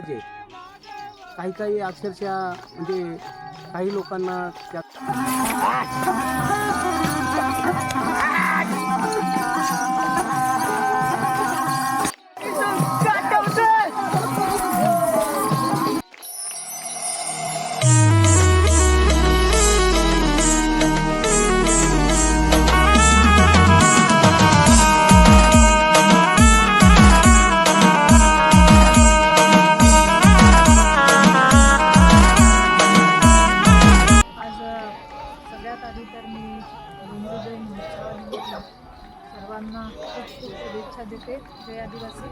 जे काही काही अक्षरशः म्हणजे काही लोकांना त्या सर्वांना खूप खूप शुभेच्छा देते. जय आदिवासी.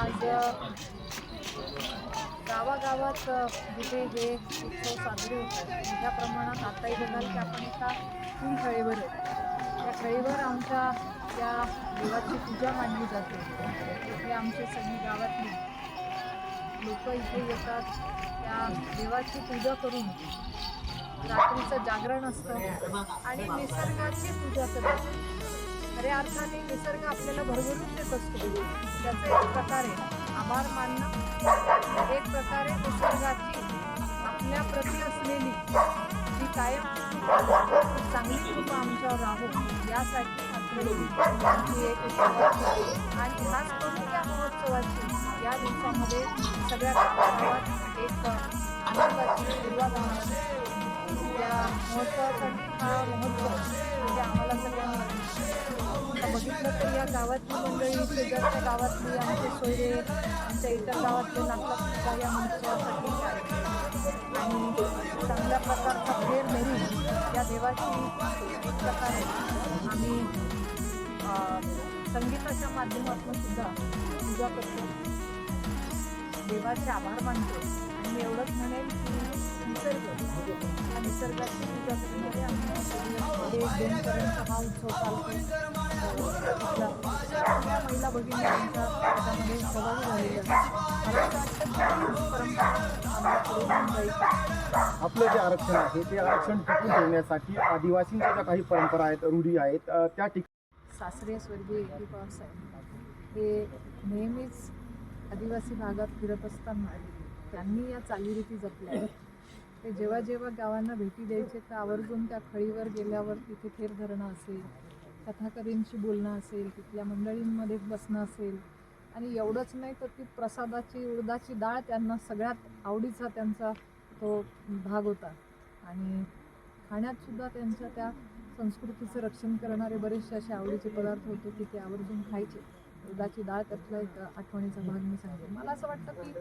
आज गावागावात जिथे हे उत्सव साजरे होतात मोठ्या प्रमाणात आताही बघाल की आपण एका फुल खळीवर त्या खळीवर आमच्या त्या देवाची पूजा मांडली जाते. इथे आमचे सगळी गावातली लोक इथे येतात. त्या देवाची पूजा करून रात्रीचं जागरण असतं आणि निसर्गाची पूजा करतात. खऱ्या अर्थाने निसर्ग आपल्याला भरभरून देत असतो. त्याचं एक प्रकारे आभार मानणं एक प्रकारे निसर्गाची आपल्या प्रती असलेली जी कायम चांगली कृपा आमच्यावर राहो यासाठी आपल्याला एक आणि खास करून या महोत्सवाची या दिवसामध्ये सगळ्या गावात एक आनंदाची सुरुवात होणार त्या महोत्सवासाठी हा महोत्सव आता तर या गावातली मंडळी शेजारच्या गावातली आमचे सोयरे आमच्या इतर गावातले नाटक या महोत्सवासाठी आणि चांगल्या प्रकारचा फेर धरून या देवाची एक प्रकारे आम्ही संगीताच्या माध्यमातून सुद्धा पूजा करतो. देवाचे आभार मानतो. आणि एवढंच म्हणेन की निसर्ग या निसर्गाची पूजा करण्यामध्ये आम्ही एक हा उत्सव चालतो. महिला भगिनी सहभागी झालेल्या आपलं जे आरक्षण आहे ते आरक्षण टिकून ठेवण्यासाठी आदिवासींच्या ज्या काही परंपरा आहेत रूढी आहेत त्या टिक सासरे स्वर्गीय एके हे नेहमीच आदिवासी भागात फिरत असताना त्यांनी या चालीरीती जपल्या. ते जेव्हा जेव्हा गावांना भेटी द्यायचे तर आवर्जून त्या खळीवर गेल्यावर तिथे फेर धरणं असेल. कथाकरींशी बोलणं असेल तिथल्या मंडळींमध्ये बसणं असेल आणि एवढंच नाही तर ती प्रसादाची उडदाची डाळ त्यांना सगळ्यात आवडीचा त्यांचा तो भाग होता. आणि खाण्यातसुद्धा त्यांच्या त्या संस्कृतीचं रक्षण करणारे बरेचसे असे आवडीचे पदार्थ होते की ते आवर्जून खायचे. दुधाची डाळ त्यातला एक आठवणीचा भाग मी सांगेन. मला असं वाटतं की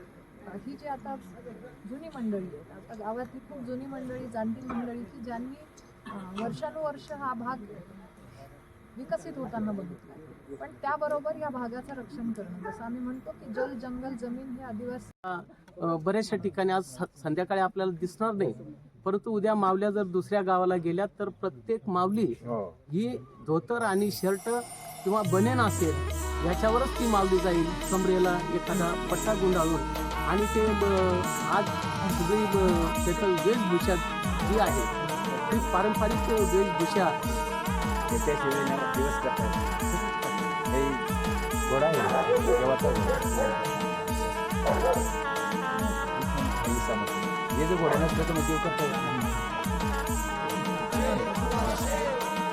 ही जी आता जुनी मंडळी आहेत आता गावातली खूप जुनी मंडळी जाणती मंडळी की ज्यांनी वर्षानुवर्ष हा भाग विकसित होताना बघितला पण त्याबरोबर या भागाचं रक्षण करणं जसं आम्ही म्हणतो की जल जंगल जमीन हे आदिवासी बऱ्याचशा ठिकाणी आज संध्याकाळी आपल्याला दिसणार नाही. परंतु उद्या मावल्या जर दुसऱ्या गावाला गेल्या तर प्रत्येक माऊली ही. धोतर आणि शर्ट किंवा बनेन असेल याच्यावरच ती मावली जाईल. कमरेला एखादा पट्टा गुंडाळून. आणि ते आज ही सगळी त्याचं वेशभूषा जी आहे ती पारंपरिक वेशभूषा त्याच्याशिवाय ना दिवस करतात काही घोडा आहे देवाचा हे जर घोडा नसलं तर मग देव करता येत नाही.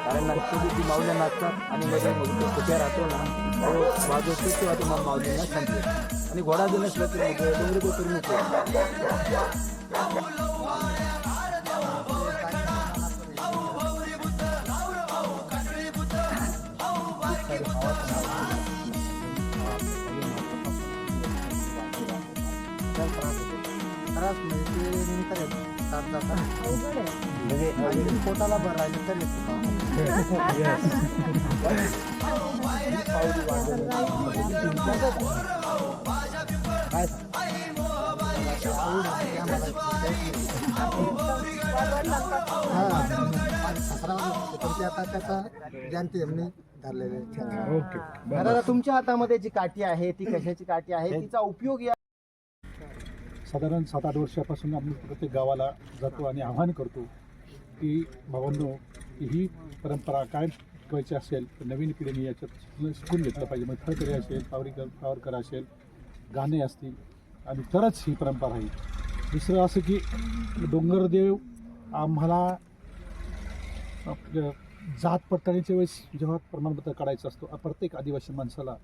कारण ती माऊल्या नाचतात आणि मध्ये मग कुठे राहतो ना तो वाजवतो तेव्हा मग माऊलींना सांगतो आणि घोडा जर नसला तर डोंगरी तो करून त्रास म्हणजे ते नंतर येतो. त्रास जातात. अवघड आहे आणि पोटाला भर राहिले तर येतो. काय तुमच्या हातामध्ये जी काठी आहे ती कशाची काठी आहे तिचा उपयोग या साधारण सात आठ वर्षापासून आम्ही प्रत्येक गावाला जातो आणि आवाहन करतो की भावांनो ही परंपरा काय शिकवायची असेल तर नवीन पिढीने याच्यात शिकून- शिकून घेतलं पाहिजे. मग थळकरी असेल पावरीकर पावरकर असेल गाणे असतील आणि तरच ही परंपरा आहे दुसरं असं की डोंगरदेव आम्हाला आपलं जात पडताळणीच्या वेळेस जेव्हा प्रमाणपत्र काढायचं असतो प्रत्येक आदिवासी माणसाला